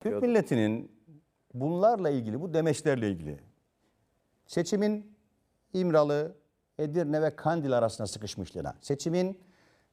Türk milletinin bunlarla ilgili, bu demeçlerle ilgili seçimin İmralı, Edirne ve Kandil arasında sıkışmışlığına, seçimin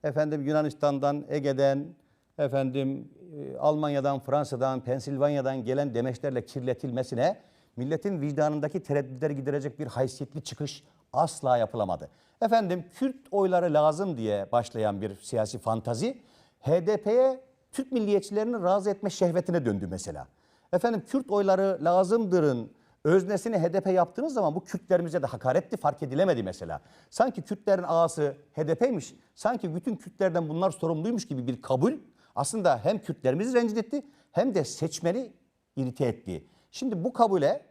efendim Yunanistan'dan, Ege'den, efendim e, Almanya'dan, Fransa'dan, Pensilvanya'dan gelen demeçlerle kirletilmesine milletin vicdanındaki tereddütleri giderecek bir haysiyetli çıkış asla yapılamadı. Efendim Kürt oyları lazım diye başlayan bir siyasi fantazi HDP'ye Türk milliyetçilerini razı etme şehvetine döndü mesela. Efendim Kürt oyları lazımdırın öznesini HDP yaptığınız zaman bu Kürtlerimize de hakaretti fark edilemedi mesela. Sanki Kürtlerin ağası HDP'ymiş. Sanki bütün Kürtlerden bunlar sorumluymuş gibi bir kabul aslında hem Kürtlerimizi rencide etti hem de seçmeni irite etti. Şimdi bu kabule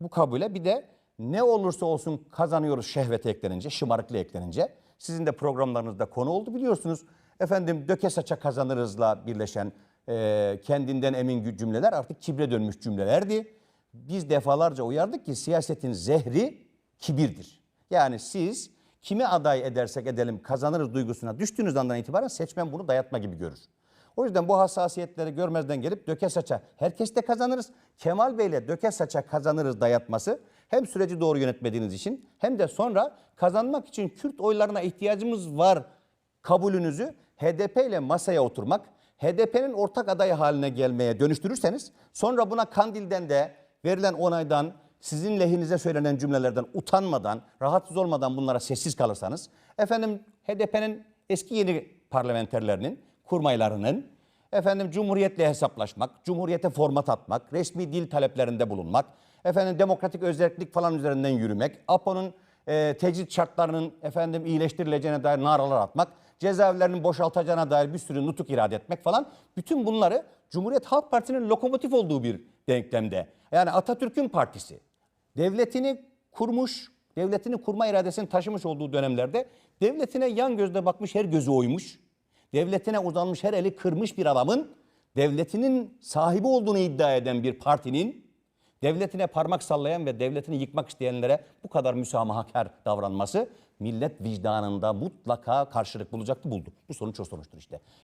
bu kabule bir de ne olursa olsun kazanıyoruz şehvete eklenince, şımarıklığı eklenince. Sizin de programlarınızda konu oldu biliyorsunuz. Efendim döke saça kazanırızla birleşen e, kendinden emin cümleler artık kibre dönmüş cümlelerdi. Biz defalarca uyardık ki siyasetin zehri kibirdir. Yani siz kimi aday edersek edelim kazanırız duygusuna düştüğünüz andan itibaren seçmen bunu dayatma gibi görür. O yüzden bu hassasiyetleri görmezden gelip döke saça herkes de kazanırız. Kemal Bey'le döke saça kazanırız dayatması hem süreci doğru yönetmediğiniz için hem de sonra kazanmak için Kürt oylarına ihtiyacımız var kabulünüzü HDP ile masaya oturmak, HDP'nin ortak adayı haline gelmeye dönüştürürseniz sonra buna Kandil'den de verilen onaydan sizin lehinize söylenen cümlelerden utanmadan, rahatsız olmadan bunlara sessiz kalırsanız efendim HDP'nin eski yeni parlamenterlerinin, kurmaylarının efendim cumhuriyetle hesaplaşmak, cumhuriyete format atmak, resmi dil taleplerinde bulunmak, efendim demokratik özellik falan üzerinden yürümek, APO'nun e, tecrit şartlarının efendim iyileştirileceğine dair naralar atmak, cezaevlerinin boşaltacağına dair bir sürü nutuk irade etmek falan bütün bunları Cumhuriyet Halk Partisi'nin lokomotif olduğu bir denklemde. Yani Atatürk'ün partisi devletini kurmuş, devletini kurma iradesini taşımış olduğu dönemlerde devletine yan gözle bakmış her gözü oymuş, devletine uzanmış her eli kırmış bir adamın devletinin sahibi olduğunu iddia eden bir partinin devletine parmak sallayan ve devletini yıkmak isteyenlere bu kadar müsamahakar davranması millet vicdanında mutlaka karşılık bulacaktı buldu. Bu sonuç o sonuçtur işte.